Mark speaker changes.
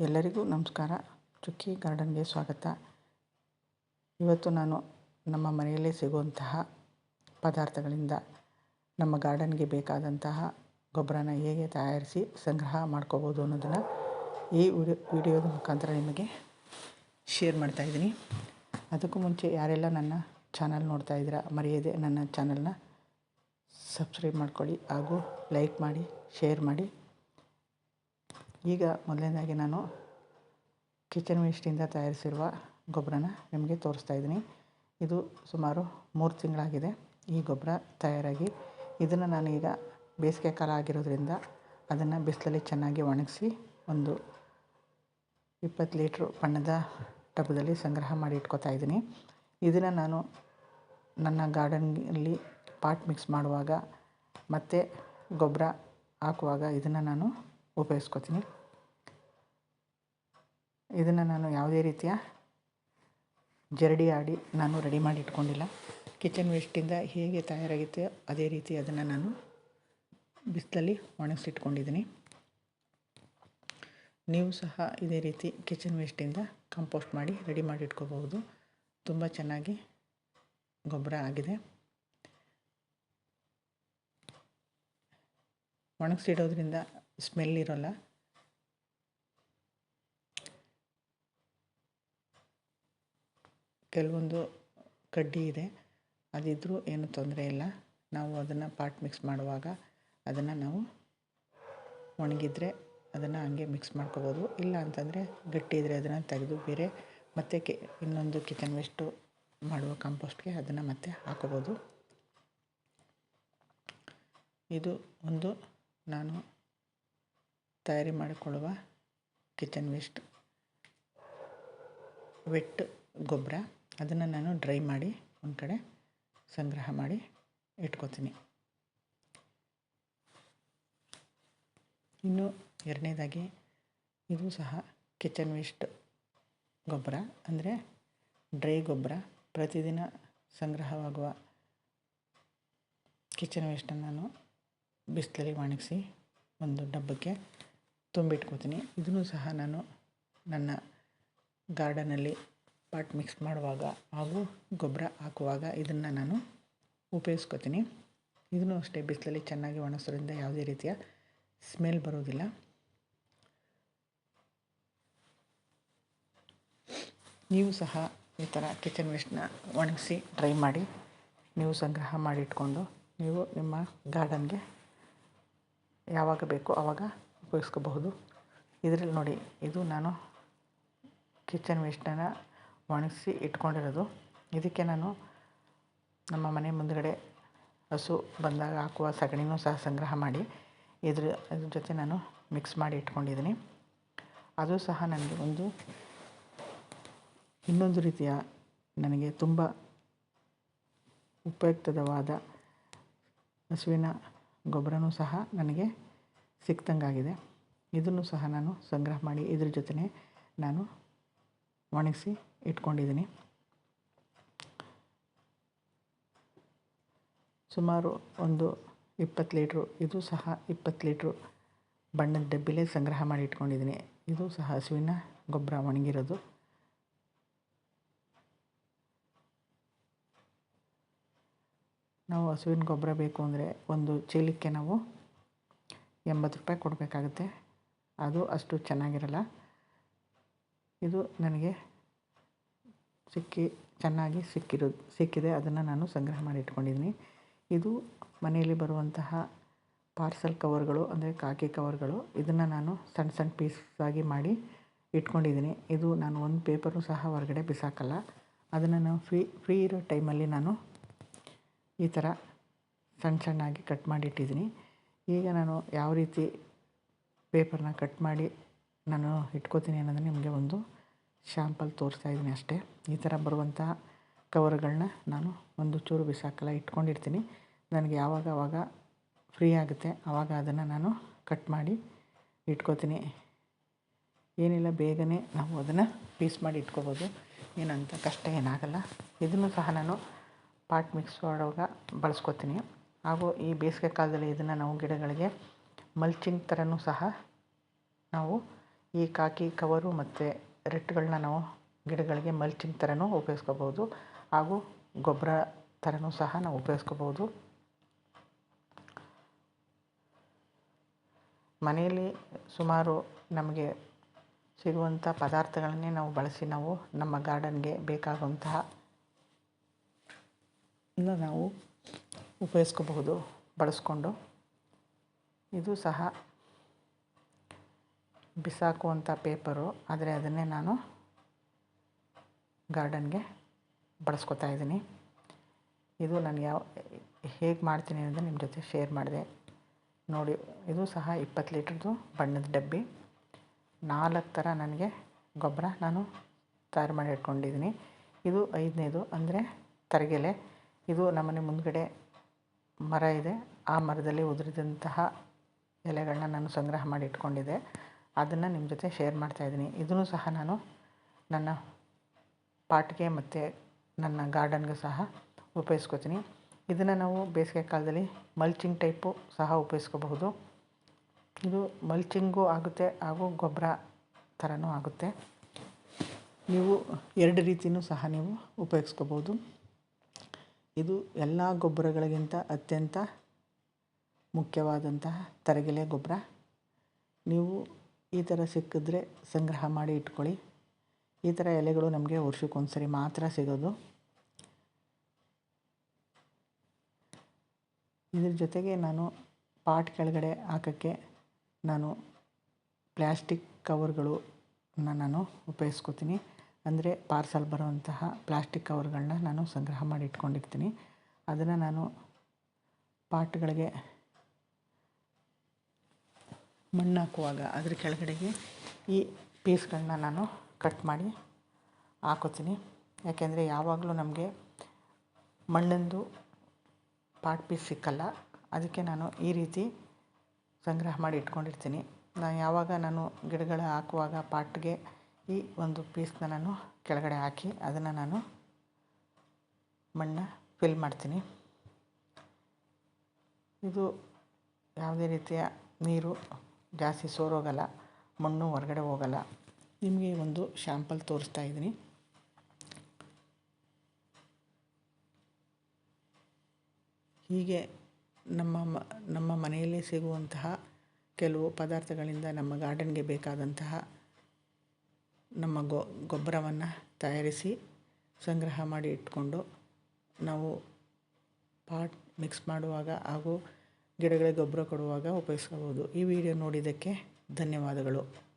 Speaker 1: ಎಲ್ಲರಿಗೂ ನಮಸ್ಕಾರ. ಚುಕ್ಕಿ ಗಾರ್ಡನ್ಗೆ ಸ್ವಾಗತ. ಇವತ್ತು ನಾನು ನಮ್ಮ ಮನೆಯಲ್ಲೇ ಸಿಗುವಂತಹ ಪದಾರ್ಥಗಳಿಂದ ನಮ್ಮ ಗಾರ್ಡನ್ಗೆ ಬೇಕಾದಂತಹ ಗೊಬ್ಬರನ ಹೇಗೆ ತಯಾರಿಸಿ ಸಂಗ್ರಹ ಮಾಡ್ಕೋಬೋದು ಅನ್ನೋದನ್ನು ಈ ವಿಡಿಯೋ ವಿಡಿಯೋದ ಮುಖಾಂತರ ನಿಮಗೆ ಶೇರ್ ಮಾಡ್ತಾಯಿದ್ದೀನಿ ಅದಕ್ಕೂ ಮುಂಚೆ ಯಾರೆಲ್ಲ ನನ್ನ ಚಾನಲ್ ನೋಡ್ತಾ ಇದ್ದೀರಾ, ಮರೆಯದೆ ನನ್ನ ಚಾನಲ್ನ ಸಬ್ಸ್ಕ್ರೈಬ್ ಮಾಡ್ಕೊಳ್ಳಿ ಹಾಗೂ ಲೈಕ್ ಮಾಡಿ, ಶೇರ್ ಮಾಡಿ. ಈಗ ಮೊದಲನೇದಾಗಿ ನಾನು ಕಿಚನ್ ವೇಸ್ಟಿಂದ ತಯಾರಿಸಿರುವ ಗೊಬ್ಬರನ ನಿಮಗೆ ತೋರಿಸ್ತಾ ಇದ್ದೀನಿ. ಇದು ಸುಮಾರು ಮೂರು ತಿಂಗಳಾಗಿದೆ ಈ ಗೊಬ್ಬರ ತಯಾರಾಗಿ. ಇದನ್ನು ನಾನು ಈಗ ಬೇಸಿಗೆ ಕಾಲ ಆಗಿರೋದ್ರಿಂದ ಅದನ್ನು ಬಿಸಿಲಲ್ಲಿ ಚೆನ್ನಾಗಿ ಒಣಗಿಸಿ ಒಂದು ಇಪ್ಪತ್ತು ಲೀಟ್ರ್ ಬಣ್ಣದ ಟಬ್ದಲ್ಲಿ ಸಂಗ್ರಹ ಮಾಡಿ ಇಟ್ಕೋತಾ ಇದ್ದೀನಿ. ಇದನ್ನು ನಾನು ನನ್ನ ಗಾರ್ಡನ್ನಲ್ಲಿ ಪಾಟ್ ಮಿಕ್ಸ್ ಮಾಡುವಾಗ ಮತ್ತು ಗೊಬ್ಬರ ಹಾಕುವಾಗ ಇದನ್ನು ನಾನು ಉಪಯೋಗಿಸ್ಕೊತೀನಿ. ಇದನ್ನು ನಾನು ಯಾವುದೇ ರೀತಿಯ ಜರಡಿ ಆಡಿ ನಾನು ರೆಡಿ ಮಾಡಿ ಇಟ್ಕೊಂಡಿಲ್ಲ. ಕಿಚನ್ ವೇಸ್ಟಿಂದ ಹೇಗೆ ತಯಾರಾಗುತ್ತೆ ಅದೇ ರೀತಿ ಅದನ್ನು ನಾನು ಬಿಸಿಲಲ್ಲಿ ಒಣಗಿಸಿಟ್ಕೊಂಡಿದ್ದೀನಿ. ನೀವು ಸಹ ಇದೇ ರೀತಿ ಕಿಚನ್ ವೇಸ್ಟಿಂದ ಕಂಪೋಸ್ಟ್ ಮಾಡಿ ರೆಡಿ ಮಾಡಿ ಇಟ್ಕೋಬಹುದು. ತುಂಬ ಚೆನ್ನಾಗಿ ಗೊಬ್ಬರ ಆಗಿದೆ. ಒಣಗಿಸಿಡೋದ್ರಿಂದ ಸ್ಮೆಲ್ ಇರೋಲ್ಲ. ಕೆಲವೊಂದು ಕಡ್ಡಿ ಇದೆ. ಅದಿದ್ದರೂ ಏನು ತೊಂದರೆ ಇಲ್ಲ. ನಾವು ಅದನ್ನು ಪಾಟ್ ಮಿಕ್ಸ್ ಮಾಡುವಾಗ ಅದನ್ನು ನಾವು ಒಣಗಿದ್ರೆ ಅದನ್ನು ಹಂಗೆ ಮಿಕ್ಸ್ ಮಾಡ್ಕೋಬೋದು. ಇಲ್ಲ ಅಂತಂದರೆ ಗಟ್ಟಿ ಇದ್ದರೆ ಅದನ್ನು ತೆಗೆದು ಬೇರೆ ಮತ್ತೆ ಕೆ ಇನ್ನೊಂದು ಕಿಚನ್ ವೇಸ್ಟು ಮಾಡುವ ಕಾಂಪೋಸ್ಟ್ಗೆ ಅದನ್ನು ಮತ್ತೆ ಹಾಕೋಬೋದು. ಇದು ಒಂದು ನಾನು ತಯಾರಿ ಮಾಡಿಕೊಳ್ಳುವ ಕಿಚನ್ ವೇಸ್ಟ್ ವೆಟ್ ಗೊಬ್ಬರ. ಅದನ್ನು ನಾನು ಡ್ರೈ ಮಾಡಿ ಒಂದು ಕಡೆ ಸಂಗ್ರಹ ಮಾಡಿ ಇಟ್ಕೋತೀನಿ. ಇನ್ನು ಎರಡನೇದಾಗಿ ಇದು ಸಹ ಕಿಚನ್ ವೇಸ್ಟ್ ಗೊಬ್ಬರ, ಅಂದರೆ ಡ್ರೈ ಗೊಬ್ಬರ. ಪ್ರತಿದಿನ ಸಂಗ್ರಹವಾಗುವ ಕಿಚನ್ ವೇಸ್ಟನ್ನು ನಾನು ಬಿಸಿಲಲ್ಲಿ ಒಣಗಿಸಿ ಒಂದು ಡಬ್ಬಕ್ಕೆ ತುಂಬಿಟ್ಕೋತೀನಿ. ಇದನ್ನು ಸಹ ನಾನು ನನ್ನ ಗಾರ್ಡನಲ್ಲಿ ಪಾಟ್ ಮಿಕ್ಸ್ ಮಾಡುವಾಗ ಹಾಗೂ ಗೊಬ್ಬರ ಹಾಕುವಾಗ ಇದನ್ನು ನಾನು ಉಪಯೋಗಿಸ್ಕೋತೀನಿ. ಇದನ್ನು ಅಷ್ಟೇ ಬಿಸಿಲಲ್ಲಿ ಚೆನ್ನಾಗಿ ಒಣಸೋದ್ರಿಂದ ಯಾವುದೇ ರೀತಿಯ ಸ್ಮೆಲ್ ಬರೋದಿಲ್ಲ. ನೀವು ಸಹ ಈ ಥರ ಕಿಚನ್ ವೇಸ್ಟ್ನ ಒಣಗಿಸಿ ಡ್ರೈ ಮಾಡಿ. ನೀವು ಸಂಗ್ರಹ ಮಾಡಿಟ್ಕೊಂಡು ನೀವು ನಿಮ್ಮ ಗಾರ್ಡನ್ಗೆ ಯಾವಾಗ ಬೇಕೋ ಆವಾಗ ಉಪಯೋಗಿಸ್ಕೋಬಹುದು. ಇದರಲ್ಲಿ ನೋಡಿ, ಇದು ನಾನು ಕಿಚನ್ ವೇಸ್ಟನ್ನು ಒಣಗಿಸಿ ಇಟ್ಕೊಂಡಿರೋದು. ಇದಕ್ಕೆ ನಾನು ನಮ್ಮ ಮನೆ ಮುಂದುಗಡೆ ಹಸು ಬಂದಾಗ ಹಾಕುವ ಸಗಣಿನೂ ಸಹ ಸಂಗ್ರಹ ಮಾಡಿ ಇದ್ರ ಇದ್ರ ಜೊತೆ ನಾನು ಮಿಕ್ಸ್ ಮಾಡಿ ಇಟ್ಕೊಂಡಿದ್ದೀನಿ. ಅದು ಸಹ ನನಗೆ ಒಂದು ಇನ್ನೊಂದು ರೀತಿಯ ನನಗೆ ತುಂಬ ಉಪಯುಕ್ತವಾದ ಹಸುವಿನ ಗೊಬ್ಬರನೂ ಸಹ ನನಗೆ ಸಿಕ್ತಂಗಾಗಿದೆ. ಇದನ್ನು ಸಹ ನಾನು ಸಂಗ್ರಹ ಮಾಡಿ ಇದ್ರ ಜೊತೆ ನಾನು ಒಣಗಿಸಿ ಇಟ್ಕೊಂಡಿದ್ದೀನಿ. ಸುಮಾರು ಒಂದು ಇಪ್ಪತ್ತು ಲೀಟ್ರು, ಇದು ಸಹ ಇಪ್ಪತ್ತು ಲೀಟ್ರು ಬಣ್ಣದ ಡಬ್ಬಿಲೇ ಸಂಗ್ರಹ ಮಾಡಿ ಇಟ್ಕೊಂಡಿದ್ದೀನಿ. ಇದು ಸಹ ಹಸುವಿನ ಗೊಬ್ಬರ ಒಣಗಿರೋದು ನಾವು ಹಸುವಿನ ಗೊಬ್ಬರ ಬೇಕು ಅಂದರೆ ಒಂದು ಚೀಲಕ್ಕೆ ನಾವು ಎಂಬತ್ತು ರೂಪಾಯಿ ಕೊಡಬೇಕಾಗುತ್ತೆ. ಅದು ಅಷ್ಟು ಚೆನ್ನಾಗಿರಲ್ಲ. ಇದು ನನಗೆ ಸಿಕ್ಕಿ, ಚೆನ್ನಾಗಿ ಸಿಕ್ಕಿರೋ, ಸಿಕ್ಕಿದೆ. ಅದನ್ನು ನಾನು ಸಂಗ್ರಹ ಮಾಡಿ ಇಟ್ಕೊಂಡಿದ್ದೀನಿ. ಇದು ಮನೆಯಲ್ಲಿ ಬರುವಂತಹ ಪಾರ್ಸಲ್ ಕವರ್ಗಳು, ಅಂದರೆ ಕಾಕಿ ಕವರ್ಗಳು, ಇದನ್ನು ನಾನು ಸಣ್ಣ ಸಣ್ಣ ಪೀಸಾಗಿ ಮಾಡಿ ಇಟ್ಕೊಂಡಿದ್ದೀನಿ. ಇದು ನಾನು ಒಂದು ಪೇಪರು ಸಹ ಹೊರಗಡೆ ಬಿಸಾಕಲ್ಲ. ಅದನ್ನು ನಾನು ಫ್ರೀ ಫ್ರೀ ಇರೋ ಟೈಮಲ್ಲಿ ನಾನು ಈ ಥರ ಸಣ್ಣ ಸಣ್ಣಾಗಿ ಕಟ್ ಮಾಡಿ ಇಟ್ಟಿದ್ದೀನಿ. ಈಗ ನಾನು ಯಾವ ರೀತಿ ಪೇಪರ್ನ ಕಟ್ ಮಾಡಿ ನಾನು ಇಟ್ಕೋತೀನಿ ಅನ್ನೋದನ್ನ ನಿಮಗೆ ಒಂದು ಶ್ಯಾಂಪಲ್ ತೋರಿಸ್ತಾ ಇದ್ದೀನಿ ಅಷ್ಟೇ. ಈ ಥರ ಬರುವಂಥ ಕವರ್ಗಳನ್ನ ನಾನು ಒಂದು ಚೂರು ಬಿಸಾಕಲ್ಲ ಇಟ್ಕೊಂಡಿರ್ತೀನಿ. ನನಗೆ ಯಾವಾಗ ಆವಾಗ ಫ್ರೀ ಆಗುತ್ತೆ ಆವಾಗ ಅದನ್ನು ನಾನು ಕಟ್ ಮಾಡಿ ಇಟ್ಕೋತೀನಿ. ಏನಿಲ್ಲ, ಬೇಗನೆ ನಾವು ಅದನ್ನು ಪೀಸ್ ಮಾಡಿ ಇಟ್ಕೋಬೋದು. ಏನಂತ ಕಷ್ಟ ಏನಾಗಲ್ಲ. ಇದನ್ನು ಸಹ ನಾನು ಪಾಟ್ ಮಿಕ್ಸ್ ಮಾಡುವಾಗ ಬಳಸ್ಕೊತೀನಿ. ಹಾಗೂ ಈ ಬೇಸಿಗೆ ಕಾಲದಲ್ಲಿ ಇದನ್ನು ನಾವು ಗಿಡಗಳಿಗೆ ಮಲ್ಚಿಂಗ್ ಥರನೂ ಸಹ ನಾವು ಈ ಕಾಕಿ ಕವರು ಮತ್ತು ರೆಟ್ಗಳನ್ನ ನಾವು ಗಿಡಗಳಿಗೆ ಮಲ್ಚಿಂಗ್ ಥರನೂ ಉಪಯೋಗಿಸ್ಕೋಬೋದು ಹಾಗೂ ಗೊಬ್ಬರ ಥರನೂ ಸಹ ನಾವು ಉಪಯೋಗಿಸ್ಕೋಬೋದು ಮನೆಯಲ್ಲಿ ಸುಮಾರು ನಮಗೆ ಸಿಗುವಂಥ ಪದಾರ್ಥಗಳನ್ನೇ ನಾವು ಬಳಸಿ ನಾವು ನಮ್ಮ ಗಾರ್ಡನ್ಗೆ ಬೇಕಾಗುವಂತಹ ನಾವು ಉಪಯೋಗಿಸ್ಕೋಬಹುದು, ಬಳಸ್ಕೊಂಡು. ಇದು ಸಹ ಬಿಸಾಕುವಂಥ ಪೇಪರು, ಆದರೆ ಅದನ್ನೇ ನಾನು ಗಾರ್ಡನ್ಗೆ ಬಳಸ್ಕೊತಾ ಇದ್ದೀನಿ. ಇದು ನಾನು ಯಾವ, ಹೇಗೆ ಮಾಡ್ತೀನಿ ಅನ್ನೋದು ನಿಮ್ಮ ಜೊತೆ ಶೇರ್ ಮಾಡಿದೆ. ನೋಡಿ, ಇದು ಸಹ ಇಪ್ಪತ್ತು ಲೀಟ್ರದ್ದು ಬಣ್ಣದ ಡಬ್ಬಿ. ನಾಲ್ಕು ಥರ ನನಗೆ ಗೊಬ್ಬರ ನಾನು ತಯಾರು ಮಾಡಿ ಇಟ್ಕೊಂಡಿದ್ದೀನಿ. ಇದು ಐದನೇದು, ಅಂದರೆ ತರಗೆಲೆ. ಇದು ನಮ್ಮನೆ ಮುಂದ್ಗಡೆ ಮರ ಇದೆ. ಆ ಮರದಲ್ಲಿ ಉದುರಿದಂತಹ ಎಲೆಗಳನ್ನ ನಾನು ಸಂಗ್ರಹ ಮಾಡಿ ಇಟ್ಕೊಂಡಿದ್ದೆ. ಅದನ್ನು ನಿಮ್ಮ ಜೊತೆ ಶೇರ್ ಮಾಡ್ತಾಯಿದ್ದೀನಿ ಇದನ್ನು ಸಹ ನಾನು ನನ್ನ ಪಾಟ್ಗೆ ಮತ್ತು ನನ್ನ ಗಾರ್ಡನ್ಗೆ ಸಹ ಉಪಯೋಗಿಸ್ಕೋತೀನಿ. ಇದನ್ನು ನಾವು ಬೇಸಿಗೆ ಕಾಲದಲ್ಲಿ ಮಲ್ಚಿಂಗ್ ಟೈಪು ಸಹ ಉಪಯೋಗಿಸ್ಕೋಬಹುದು. ಇದು ಮಲ್ಚಿಂಗು ಆಗುತ್ತೆ, ಹಾಗೂ ಗೊಬ್ಬರ ಥರನೂ ಆಗುತ್ತೆ. ನೀವು ಎರಡು ರೀತಿಯೂ ಸಹ ನೀವು ಉಪಯೋಗಿಸ್ಕೋಬೋದು ಇದು ಎಲ್ಲ ಗೊಬ್ಬರಗಳಿಗಿಂತ ಅತ್ಯಂತ ಮುಖ್ಯವಾದಂತಹ ತರಗೆಲೆ ಗೊಬ್ಬರ. ನೀವು ಈ ಥರ ಸಿಕ್ಕಿದ್ರೆ ಸಂಗ್ರಹ ಮಾಡಿ ಇಟ್ಕೊಳ್ಳಿ. ಈ ಥರ ಎಲೆಗಳು ನಮಗೆ ವರ್ಷಕ್ಕೊಂದು ಸರಿ ಮಾತ್ರ ಸಿಗೋದು. ಇದ್ರ ಜೊತೆಗೆ ನಾನು ಪಾಟ್ ಕೆಳಗಡೆ ಹಾಕೋಕ್ಕೆ ನಾನು ಪ್ಲ್ಯಾಸ್ಟಿಕ್ ಕವರ್ಗಳನ್ನ ನಾನು ಉಪಯೋಗಿಸ್ಕೋತೀನಿ. ಅಂದರೆ ಪಾರ್ಸಲ್ ಬರುವಂತಹ ಪ್ಲ್ಯಾಸ್ಟಿಕ್ ಕವರ್ಗಳನ್ನ ನಾನು ಸಂಗ್ರಹ ಮಾಡಿ ಇಟ್ಕೊಂಡಿರ್ತೀನಿ. ಅದನ್ನು ನಾನು ಪಾಟ್ಗಳಿಗೆ ಮಣ್ಣು ಹಾಕುವಾಗ ಅದ್ರ ಕೆಳಗಡೆಗೆ ಈ ಪೀಸ್ಗಳನ್ನ ನಾನು ಕಟ್ ಮಾಡಿ ಹಾಕೋತೀನಿ. ಯಾಕೆಂದರೆ ಯಾವಾಗಲೂ ನಮಗೆ ಮಣ್ಣಿಂದು ಪಾಟ್ ಪೀಸ್ ಸಿಕ್ಕಲ್ಲ. ಅದಕ್ಕೆ ನಾನು ಈ ರೀತಿ ಸಂಗ್ರಹ ಮಾಡಿ ಇಟ್ಕೊಂಡಿರ್ತೀನಿ. ನಾನು ಯಾವಾಗ ನಾನು ಗಿಡಗಳ ಹಾಕುವಾಗ ಪಾಟ್ಗೆ ಈ ಒಂದು ಪೀಸ್ನ ನಾನು ಕೆಳಗಡೆ ಹಾಕಿ ಅದನ್ನು ನಾನು ಮಣ್ಣು ಫಿಲ್ ಮಾಡ್ತೀನಿ. ಇದು ಯಾವುದೇ ರೀತಿಯ ನೀರು ಜಾಸ್ತಿ ಸೋರೋಗಲ್ಲ, ಮಣ್ಣು ಹೊರಗಡೆ ಹೋಗಲ್ಲ. ನಿಮಗೆ ಒಂದು ಶ್ಯಾಂಪಲ್ ತೋರಿಸ್ತಾ ಇದ್ದೀನಿ. ಹೀಗೆ ನಮ್ಮ ನಮ್ಮ ಮನೆಯಲ್ಲೇ ಸಿಗುವಂತಹ ಕೆಲವು ಪದಾರ್ಥಗಳಿಂದ ನಮ್ಮ ಗಾರ್ಡನ್ಗೆ ಬೇಕಾದಂತಹ ನಮ್ಮ ಗೊ, ಗೊಬ್ಬರವನ್ನು ತಯಾರಿಸಿ ಸಂಗ್ರಹ ಮಾಡಿ ಇಟ್ಕೊಂಡು ನಾವು ಪಾಟ್ ಮಿಕ್ಸ್ ಮಾಡುವಾಗ ಹಾಗೂ ಗಿಡಗಳಿಗೆ ಗೊಬ್ಬರ ಕೊಡುವಾಗ ಉಪಯೋಗಿಸ್ಕೋಬೋದು. ಈ ವಿಡಿಯೋ ನೋಡಿದ್ದಕ್ಕೆ ಧನ್ಯವಾದಗಳು.